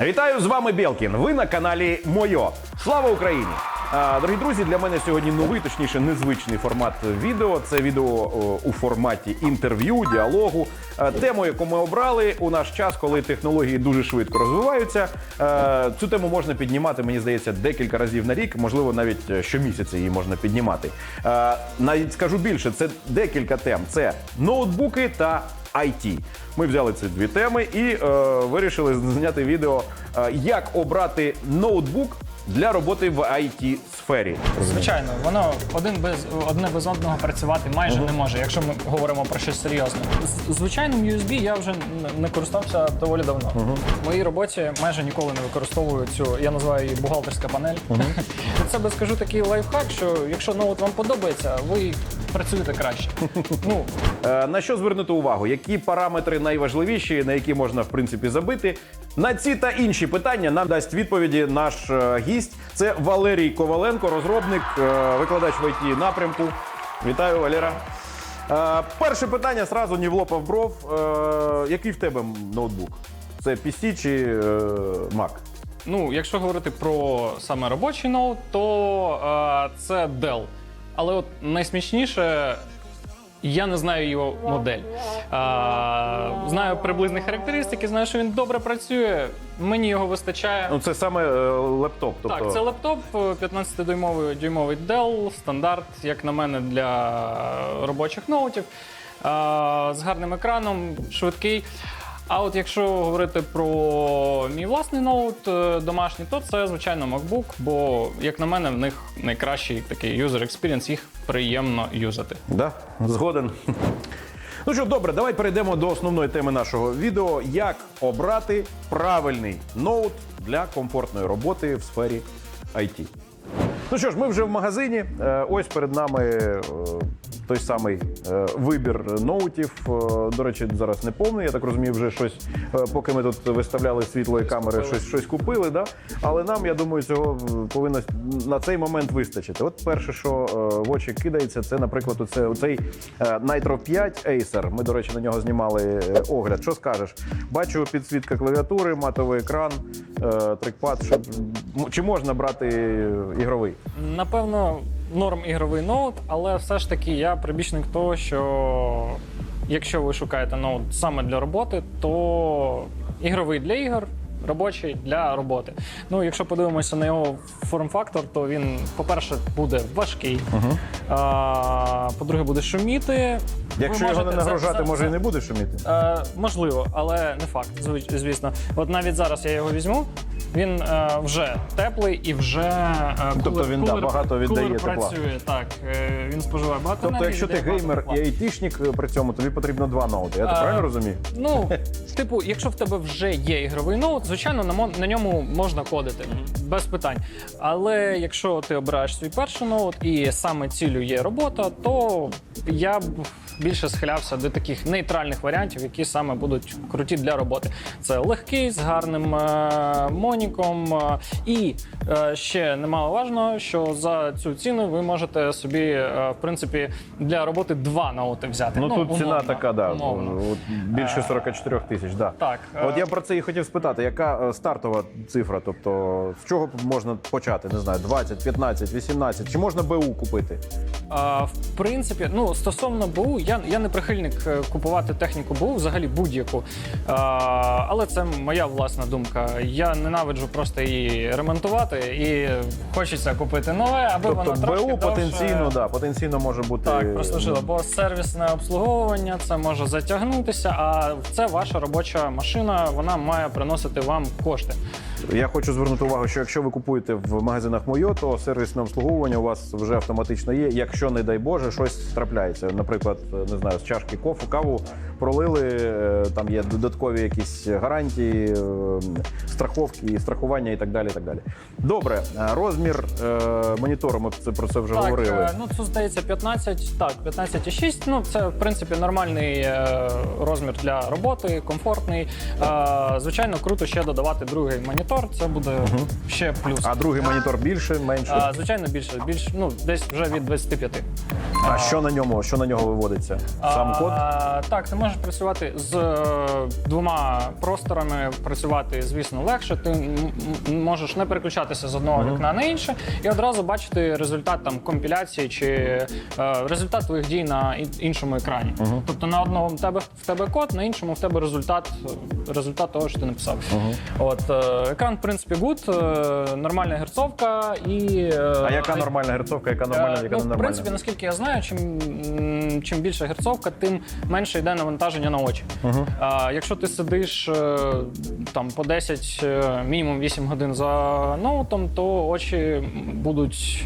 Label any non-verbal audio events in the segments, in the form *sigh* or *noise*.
Вітаю з вами Белкін. Ви на каналі Мойо. Слава Україні! Дорогі друзі, для мене сьогодні новий, точніше, незвичний формат відео. Це відео у форматі інтерв'ю, діалогу. Тему, яку ми обрали у наш час, коли технології дуже швидко розвиваються. Цю тему можна піднімати, мені здається, декілька разів на рік, можливо, навіть е, щомісяця її можна піднімати. Навіть скажу більше, це декілька тем: це ноутбуки та IT. Ми взяли ці дві теми і е, вирішили зняти відео, е, як обрати ноутбук для роботи в it сфері. Звичайно, воно один без одне без одного працювати майже не може, якщо ми говоримо про щось серйозне. З звичайним USB я вже не користувався доволі давно. В моїй роботі майже ніколи не використовую цю, я називаю її бухгалтерська панель. Від себе *laughs* скажу такий лайфхак, що якщо ноут вам подобається, ви працюєте краще. *laughs* Ну Е, На що звернути увагу? Які параметри найважливіші, на які можна в принципі забити? На ці та інші питання нам дасть відповіді наш е, гість. Це Валерій Коваленко, розробник, е, викладач в IT напрямку. Вітаю, Валера. Е, Перше питання сразу ні в лоб, а в бров. Е, Який в тебе ноутбук? Це PC чи е, Mac? Ну, якщо говорити про саме робочий ноут, то е, це Dell. Але от найсмішніше. Я не знаю його модель. А, знаю приблизні характеристики, знаю, що він добре працює. Мені його вистачає. Ну це саме е, лептоп. Тобто... Так, це лептоп 15-дюймовий дюймовий Dell, стандарт, як на мене, для робочих ноутів. А, з гарним екраном, швидкий. А от якщо говорити про мій власний ноут е, домашній, то це звичайно MacBook, бо, як на мене, в них найкращий такий user experience, їх приємно юзати. Да, згоден. *laughs* Ну що, добре, давай перейдемо до основної теми нашого відео: як обрати правильний ноут для комфортної роботи в сфері IT. Ну що ж, ми вже в магазині. Е, Ось перед нами е, той самий е, вибір ноутів. До речі, зараз не повний. Я так розумію, вже щось, поки ми тут виставляли світло і камери, щось, щось купили. Да? Але нам, я думаю, цього повинно на цей момент вистачити. От перше, що в очі кидається, це, наприклад, оце, оцей Nitro 5 Acer. Ми, до речі, на нього знімали огляд. Що скажеш? Бачу підсвітка клавіатури, матовий екран, трекпад. Щоб... Чи можна брати е, ігровий? Напевно, норм ігровий ноут, але все ж таки я прибічник того, що якщо ви шукаєте ноут саме для роботи, то ігровий для ігор. Робочий для роботи. Ну, якщо подивимося на його форм-фактор, то він, по-перше, буде важкий. А, по-друге, буде шуміти. Ви Якщо його не можете- нагружати, це- може це- і не буде шуміти. Е, можливо, але не факт, звич- звісно. От навіть зараз я його візьму. Він е, вже теплий і вже е, Тобто кулер- він, да, кулер- багато віддає кулер тепла. працює. Так, е, він споживає багато. Тобто, енергії, якщо ти віддає багато геймер тепла. і айтішник е, при цьому, тобі потрібно два ноути. Я так правильно розумію? Ну, *laughs* типу, якщо в тебе вже є ігровий ноут, звичайно, на, мо- на ньому можна кодити без питань. Але якщо ти обираєш свій перший ноут і саме цілю є робота, то я б більше схилявся до таких нейтральних варіантів, які саме будуть круті для роботи. Це легкий з гарним е, моніком. е, і е, ще немало важливо, що за цю ціну ви можете собі, е, в принципі, для роботи два ноути взяти. Ну, тут ціна така, да, умовно. от, більше 44 тисяч. Да. Так, От я про це і хотів спитати, яка стартова цифра? Тобто, з чого можна почати? Не знаю, 20, 15, 18? Чи можна БУ купити? А, в принципі, ну стосовно БУ, я, я не прихильник купувати техніку БУ, взагалі будь-яку. Але це моя власна думка. Я ненавиджу просто її ремонтувати і хочеться купити нове, аби Тобто воно трошки БУ довше... потенційно, да, потенційно може бути. Так, прослужило, бо сервісне обслуговування це може затягнутися, а це ваша робоча машина, вона має приносити вам кошти. Я хочу звернути увагу, що якщо ви купуєте в магазинах Мойо, то сервісне обслуговування у вас вже автоматично є. Якщо, не дай Боже, щось трапляється. Наприклад, не знаю, з чашки кофу, каву пролили, е, там є додаткові якісь гарантії, е, страховки, страхування і так далі. І так далі. Добре, е, розмір монітору. Ми про це вже Так, говорили. ну це здається 15, так, 15,6. Ну це в принципі нормальний розмір для роботи, комфортний. Звичайно, круто ще додавати другий монітор. Це буде ще плюс. А другий монітор більше, менше. А, звичайно, більше, більш, ну десь вже від 25. А що на ньому? Що на нього виводиться? Сам код? А, так, ти можеш працювати з е, двома просторами. Працювати, звісно, легше. Ти м- м- можеш не переключатися з одного вікна на інше і одразу бачити результат там компіляції чи е, результат твоїх дій на ін- іншому екрані. Тобто на одному в тебе в тебе код, на іншому в тебе результат, результат того, що ти написав. От е, екран, в принципі, гуд, е, нормальна герцовка і. е, А яка нормальна герцовка, яка нормальна, Е, яка ну, не в принципі, наскільки я знаю, чим, м, чим більше герцовка, тим менше йде навантаження на очі. А, якщо ти сидиш е, там по 10, е, мінімум 8 годин за ноутом, то очі будуть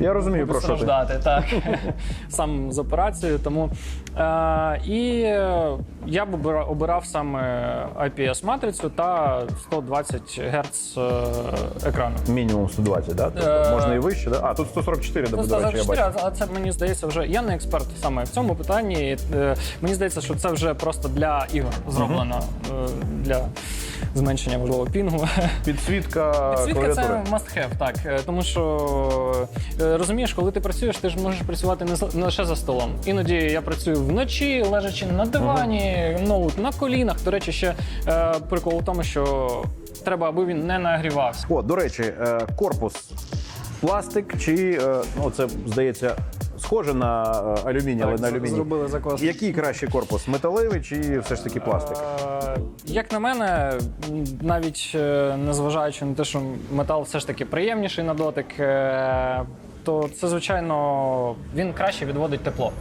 Я розумію, про що ти. так. *laughs* сам з операцією. Тому е, і я б обира- обирав саме IPS-матрицю та 120 Гц е, екрану. Мінімум 120, да? Тобто Е, можна і вище, да? А, тут 144, до, Ну, до речі, я 144, бачу. а це мені здається вже. Я не експерт саме в цьому питанні. Е, Мені здається, що це вже просто для ігор зроблено е, для зменшення можливо пінгу. *laughs* Підсвітка, Підсвітка це клавіатури. must have, так. Е, Тому що е, розумієш, коли ти працюєш, ти ж можеш працювати не з- не лише за столом. Іноді я працюю вночі, лежачи на дивані, ноут на колінах. До речі, ще е, прикол в тому, що треба, аби він не нагрівався. О, до речі, е, корпус пластик чи, е, ну це здається, схоже на е, алюміній, але на алюміній. зробили закос. Який кращий корпус? Металевий чи все ж таки пластик? Е, Як на мене, навіть е, незважаючи на те, що метал все ж таки приємніший на дотик, е, то це, звичайно, він краще відводить тепло.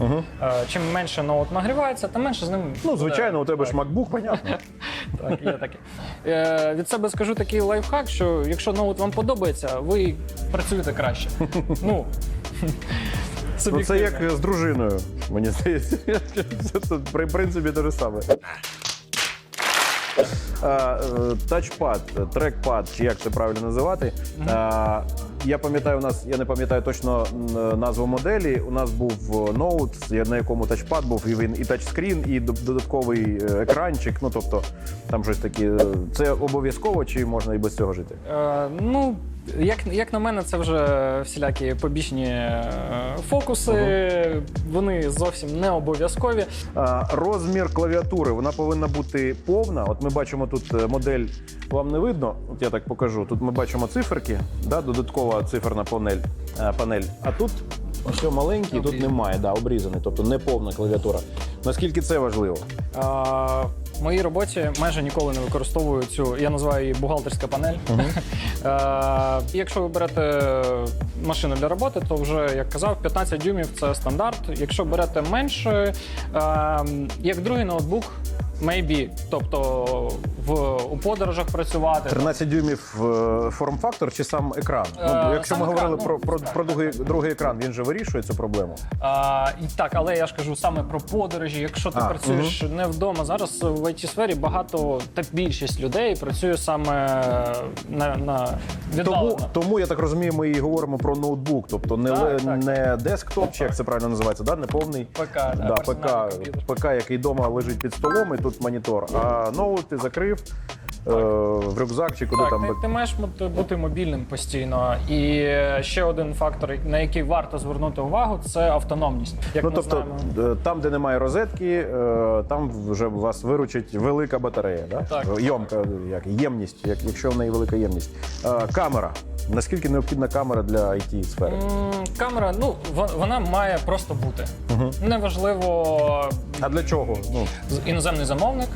Е, Чим менше ноут нагрівається, тим менше з ним. Ну, буде- звичайно, у тебе ж MacBook, понятно. *laughs* Так, є таке. Е, Від себе скажу такий лайфхак, що якщо ноут вам подобається, ви працюєте краще. *laughs* Ну, Ну, це як з дружиною, мені здається. Це при принципі те ж саме. Тачпад, трекпад, чи як це правильно називати. А, Я пам'ятаю, у нас я не пам'ятаю точно назву моделі. У нас був е, ноут, на якому тачпад був, і він і тачскрін, і додатковий е, екранчик. Ну тобто там щось таке. Це обов'язково, чи можна і без цього жити? Е, ну, як, як на мене, це вже всілякі побічні е, фокуси. Вони зовсім не обов'язкові. Розмір клавіатури вона повинна бути повна. От ми бачимо тут е, модель, вам не видно. От я так покажу. Тут ми бачимо циферки, да, додаткова циферна панель. е, панель. А тут ось маленький, тут немає, да, обрізаний, тобто не повна клавіатура. Наскільки це важливо? Е, в моїй роботі майже ніколи не використовую цю, я називаю її бухгалтерська панель. *laughs* Е, якщо ви берете машину для роботи, то вже, як казав, 15 дюймів це стандарт. Якщо берете менше, е, як другий ноутбук, maybe. Тобто в, у подорожах працювати. 13 дюймів е, форм-фактор чи сам екран? Е, Ну, якщо ми говорили екран, про, ну, про, так, про другий, так. другий екран, він же вирішує цю проблему. А, і так, але я ж кажу саме про подорожі. Якщо ти А, працюєш не вдома, зараз в it сфері багато та більшість людей працює саме на, на Тому, віддалено. тому я так розумію, ми і говоримо про ноутбук, тобто не, Так, ле- так. не десктоп, чи як це правильно називається, да? не повний ПК, да, да, ПК, комп'ютер. ПК, який вдома лежить під столом, і тут монітор. А ноут ти закрив е, в рюкзак чи куди Так, там. ти, ти маєш бути- бути мобільним постійно. І ще один фактор, на який варто звернути увагу, це автономність. Як Ну ми тобто, знаємо. е, там, де немає розетки, е, там вже вас виручить велика батарея. Да? Так. Йомка, як ємність, як, якщо в неї велика ємність. Е, Камера. Наскільки необхідна камера для it сфери? Камера, ну вон- вона має просто бути. Неважливо, А для чого? Ну, іноземний замовник.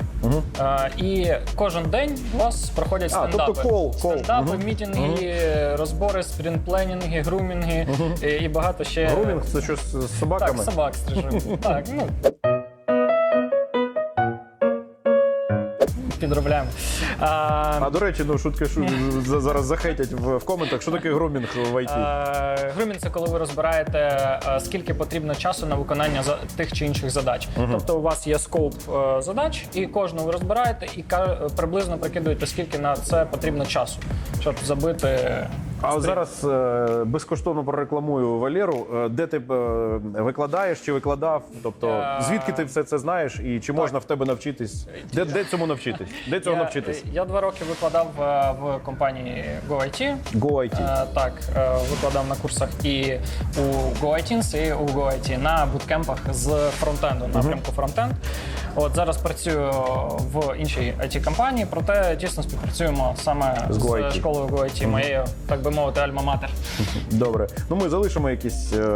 Е, і кожен день у вас проходять А, стендапи. тобто кол, кол. Стендапи, Мгм. мітинги, розбори, спринтпленінги, грумінги і, і багато ще. грумінг це щось з Так, собак стрижимо. *laughs* так, ну. Підробляємо. А, А до речі, ну шутки шу... за- зараз захейтять в, в коментах, що таке грумінг в IT. А, Грумінг це коли ви розбираєте, скільки потрібно часу на виконання за- тих чи інших задач. Тобто у вас є скоп е, задач, і кожну ви розбираєте, і приблизно прикидуєте, скільки на це потрібно часу, щоб забити А зараз е, безкоштовно прорекламую Валеру. Е, Де ти е, викладаєш чи викладав? Тобто, Е, звідки ти все це знаєш і чи можна в тебе навчитись? Де, де цьому навчитись? Де цього я, навчитись? я два роки викладав е, в компанії GoIT. Go IT. Е, Так, е, викладав на курсах і у GoITins, і у GoIT на буткемпах з фронтенду, напрямку фронтенд. От зараз працюю в іншій it компанії проте тісно співпрацюємо саме З з, GoIT. школою GoIT, моєю, так би мовити, альма-матер. Добре. Ну ми залишимо якісь е,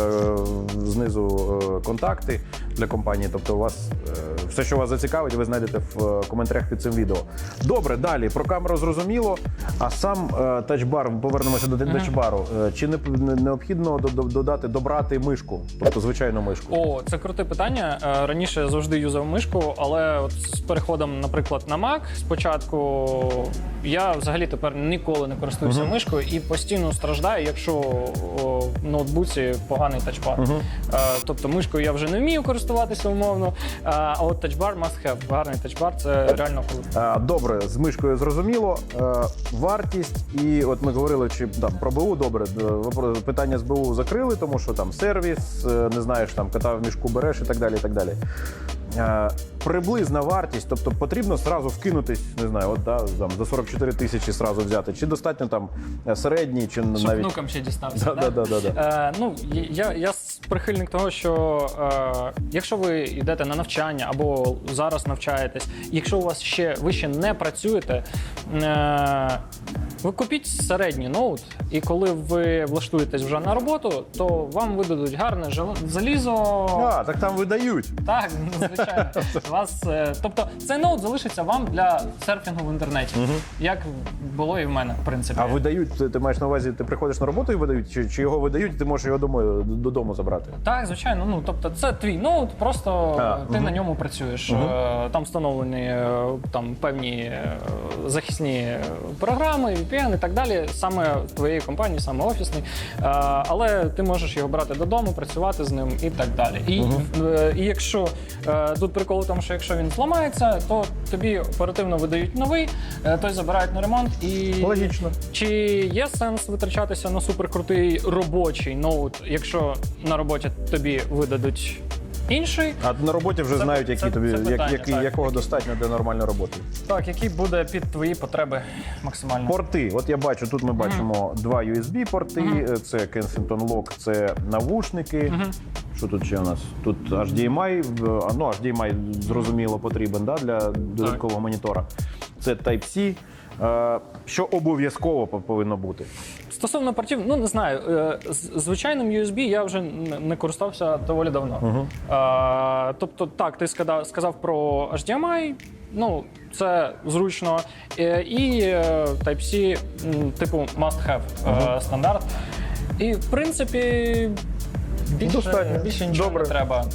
знизу е, контакти для компанії. Тобто, у вас е, все, що вас зацікавить, ви знайдете в е, коментарях під цим відео. Добре, далі про камеру зрозуміло. А сам е, тачбар, повернемося до тачбару. Чи не, не- необхідно до- до- додати, добрати мишку, тобто звичайну мишку? О, це круте питання. Раніше я завжди юзав мишку, але от з переходом, наприклад, на Mac спочатку я взагалі тепер ніколи не користуюся мишкою і постійно страждаю, якщо в ноутбуці поганий тачбар. Е, Тобто мишкою я вже не вмію користуватися умовно. е, А от тачбар must have. Гарний тачбар це реально круто. Е, Добре, з мишкою зрозуміло. Е, Вартість, і от ми говорили, чи там про БУ добре. Питання з БУ закрили, тому що там сервіс, е, не знаєш, там кота в мішку береш і так далі. І так далі. Е, Приблизна вартість, тобто потрібно зразу вкинутись, не знаю, от да, там за 44 тисячі зразу взяти, чи достатньо там е, середній, чи Щоб навіть внукам ще дістався. Да, да, да, да, Е, ну, я, я прихильник того, що е, якщо ви йдете на навчання або зараз навчаєтесь, якщо у вас ще ви ще не працюєте, е, ви купіть середній ноут, і коли ви влаштуєтесь вже на роботу, то вам видадуть гарне залізо. А, так там видають. Так, звичайно. *laughs* Вас, е, тобто цей ноут залишиться вам для серфінгу в інтернеті, як було і в мене, в принципі. А видають, ти, ти маєш на увазі, ти приходиш на роботу і видають, чи, чи його видають, і ти можеш його додому, додому забрати? Так, звичайно. Ну тобто, це твій ноут, просто А, ти на ньому працюєш. Е, Там встановлені е, там певні захисні програми, VPN і так далі, саме твоєї компанії, саме офісний. Е, Але ти можеш його брати додому, працювати з ним і так далі. І, е, і якщо е, тут прикол в тому, що якщо він зламається, то тобі оперативно видають новий, той забирають на ремонт і Логічно. чи є сенс витрачатися на суперкрутий робочий ноут, якщо на роботі тобі видадуть інший? А на роботі вже Це- знають, які це- тобі, це як- питання, так. якого достатньо для нормальної роботи. Так, який буде під твої потреби максимально? Порти. От я бачу, тут ми бачимо два USB-порти, це Kensington Lock, це навушники. Що тут ще у нас? Тут HDMI, ну HDMI зрозуміло потрібен да, для додаткового монітора. Це Type-C. Е, Що обов'язково повинно бути? Стосовно портів, ну не знаю. е, звичайним USB я вже не користався доволі давно. Е, тобто, так, ти сказав, сказав про HDMI. Ну, це зручно. Е, І е, Type-C, типу, must have е, стандарт. І в принципі, більше, Достатньо. більше нічого Добре. не треба.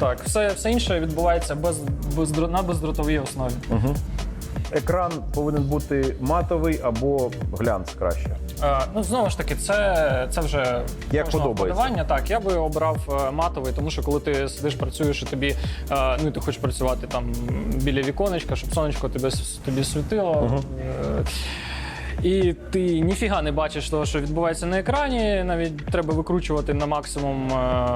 Так, все, все інше відбувається без, без, на бездротовій основі. Екран повинен бути матовий або глянц краще. Е, ну знову ж таки, це, це вже Як кожного подобається. вподобання. Так, я би обрав е, матовий, тому що коли ти сидиш, працюєш і тобі е, ну і ти хочеш працювати там біля віконечка, щоб сонечко тебе с- тобі світило. е, І ти ніфіга не бачиш того, що відбувається на екрані. Навіть треба викручувати на максимум е,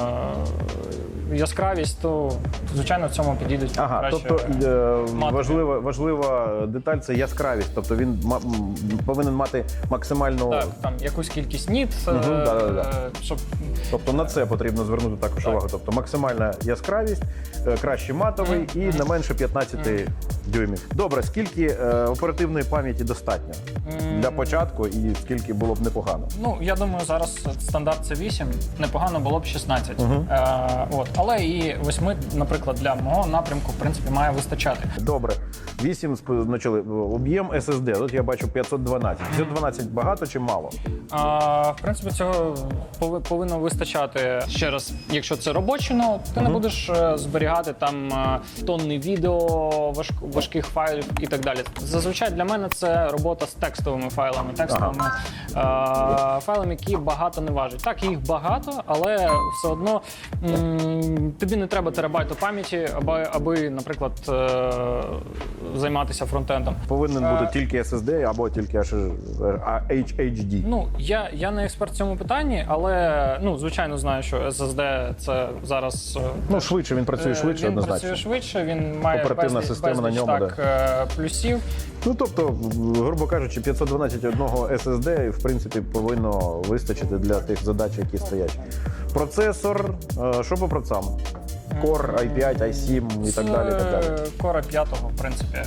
яскравість, то звичайно в цьому підійдуть Ага, краще. тобто е, важлива, важлива деталь це яскравість. Тобто він повинен мати максимальну. так, там якусь кількість ніт, е, да-да-да. е, щоб Тобто на це потрібно звернути також Так. увагу. Тобто максимальна яскравість, е, краще матовий і не менше 15 дюймів. Добре, скільки е, оперативної пам'яті достатньо для початку і скільки було б непогано? Ну, я думаю, зараз стандарт це 8, непогано було б 16. Е, от. Але і 8, наприклад, для мого напрямку, в принципі, має вистачати. Добре, 8 почали об'єм SSD. Тут я бачу 512. 512 багато чи мало? А, в принципі, цього пови- повинно вистачати ще раз, якщо це робочий ноут, ти не будеш е, зберігати там е, тонни відео, важк- важких файлів і так далі. Зазвичай для мене це робота з текстовими файлами, текстовими е, файлами, які багато не важать. Так, їх багато, але все одно м, тобі не треба терабайту пам'яті, аби, аби наприклад, е, займатися фронтендом. Повинен Е, бути тільки SSD або тільки HHD. Ну я, я не експерт в цьому питанні, але ну звичайно знаю, що SSD це зараз е, Ну, швидше він працює е, швидше, він однозначно. працює швидше. Він має Оперативна безліч, система на ньому, так, е, плюсів. Ну тобто, грубо кажучи, 512 одного SSD в принципі повинно вистачити для тих задач, які стоять. Процесор, е, що по процесам? Core, i5, i7 і так далі. і так далі. Кора 5, в принципі, е,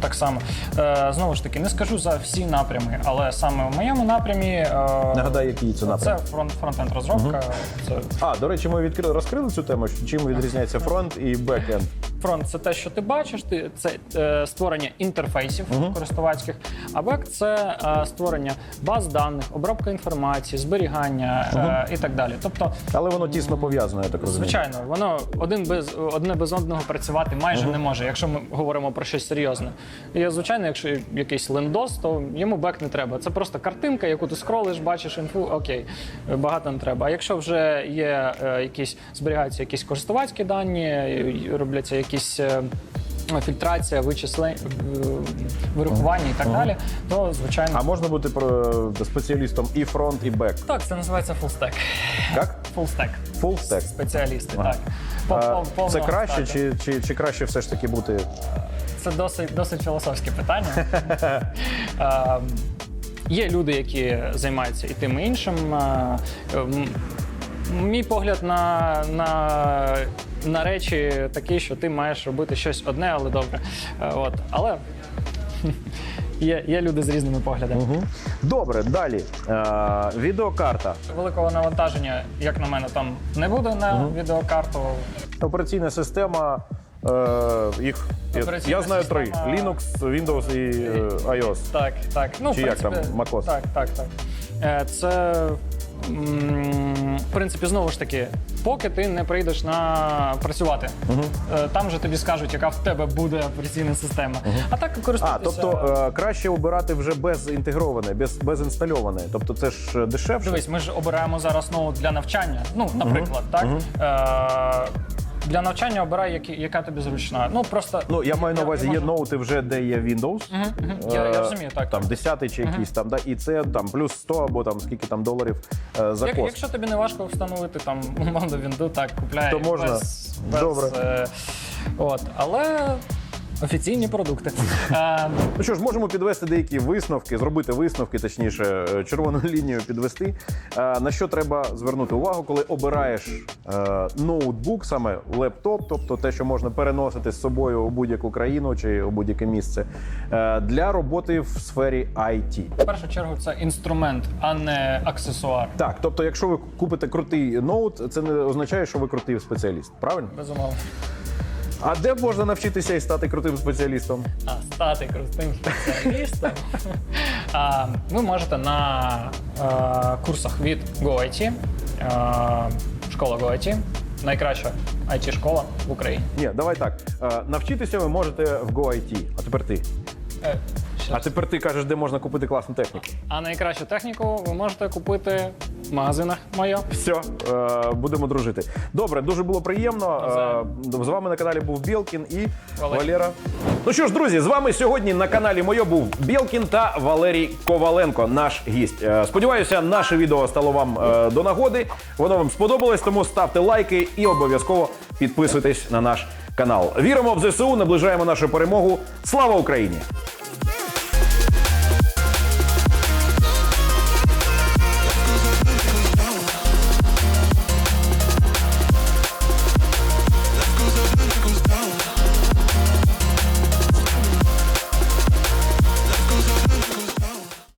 так само. Е, Знову ж таки, не скажу за всі напрями, але саме в моєму напрямі е, Нагадай, який це це фронт, фронтенд розробка. Це А, до речі, ми відкрили розкрили цю тему. Чим відрізняється фронт і бекенд? Фронт це те, що ти бачиш, ти це е, створення інтерфейсів користувацьких, а бек це е, створення баз даних, обробка інформації, зберігання е, і так далі. Тобто, Але воно тісно пов'язане, я так розумію. звичайно, воно один без одне без одного працювати майже не може, якщо ми говоримо про щось серйозне. І звичайно, якщо якийсь лендос, то йому бек не треба. Це просто картинка, яку ти скролиш, бачиш інфу, окей, багато не треба. А якщо вже є е, якісь зберігаються якісь користувацькі дані, робляться якісь. Е, Фільтрація, вичислення, вирахування і так далі, то звичайно А можна бути про спеціалістом і фронт, і бек. так, це називається фулстек. Як? Фулстек. Stack. Спеціалісти, Ага. так. Пов- пов- Це краще, чи, чи, чи краще все ж таки бути Це досить, досить філософське питання. *laughs* Е, Є люди, які займаються і тим і іншим. Е, Мій погляд на, на, на речі такий, що ти маєш робити щось одне, але добре. Е, От. Але *laughs* є, є люди з різними поглядами. Добре, далі. Е, відеокарта. Великого навантаження, як на мене, там не буде на відеокарту. Операційна система. Е, їх я, Операційна я знаю три: система- Linux, Windows і е, *laughs* iOS. Так, так. Ну, Чи в як там, macOS? Так, так, так. Е, Це, в принципі, знову ж таки, поки ти не прийдеш на працювати. Е, Там же тобі скажуть, яка в тебе буде операційна система. А так А, користуватися... тобто е, краще обирати вже безінтегроване, без, інстальоване. Тобто це ж дешевше. Дивись, ми ж обираємо зараз ноут для навчання. Ну, наприклад, так. Е, Для навчання обирай, які- яка тобі зручна. Ну просто Ну, я маю на увазі, є можу- ноути вже, де є Windows. мгм. Я- я Е, розумію, так, Там десятий 10 чи якийсь там, да, і це там плюс 100 або там скільки там доларів е, за Як, кост. якщо тобі не важко встановити там *laughs* умовно вінду, так купляє То можна. без, без Добре. Е, от, але офіційні продукти. *laughs* Е, Ну що ж, можемо підвести деякі висновки, зробити висновки, точніше, е, червону *laughs* лінію підвести. Е, На що треба звернути увагу, коли обираєш е, ноутбук, саме лептоп, тобто те, що можна переносити з собою у будь-яку країну чи у будь-яке місце, е, для роботи в сфері IT. в першу чергу це інструмент, а не аксесуар. Так, тобто, якщо ви купите крутий ноут, це не означає, що ви крутий спеціаліст. Правильно? Безумовно. А де можна навчитися і стати крутим спеціалістом? А стати крутим спеціалістом *laughs* а, ви можете на а, курсах від GoIT, а, школа GoIT, найкраща IT-школа в Україні. Ні, давай так. А, Навчитися ви можете в GoIT. А тепер ти. А тепер ти кажеш, де можна купити класну техніку. А найкращу техніку ви можете купити в магазинах моє. Все, е, будемо дружити. Добре, дуже було приємно. Е, з вами на каналі був Білкін і Валерій. Валера. Ну що ж, друзі, з вами сьогодні на каналі Моє був Білкін та Валерій Коваленко, наш гість. Е, сподіваюся, наше відео стало вам е, до нагоди. Воно вам сподобалось, тому ставте лайки і обов'язково підписуйтесь на наш канал. Віримо в ЗСУ, наближаємо нашу перемогу. Слава Україні!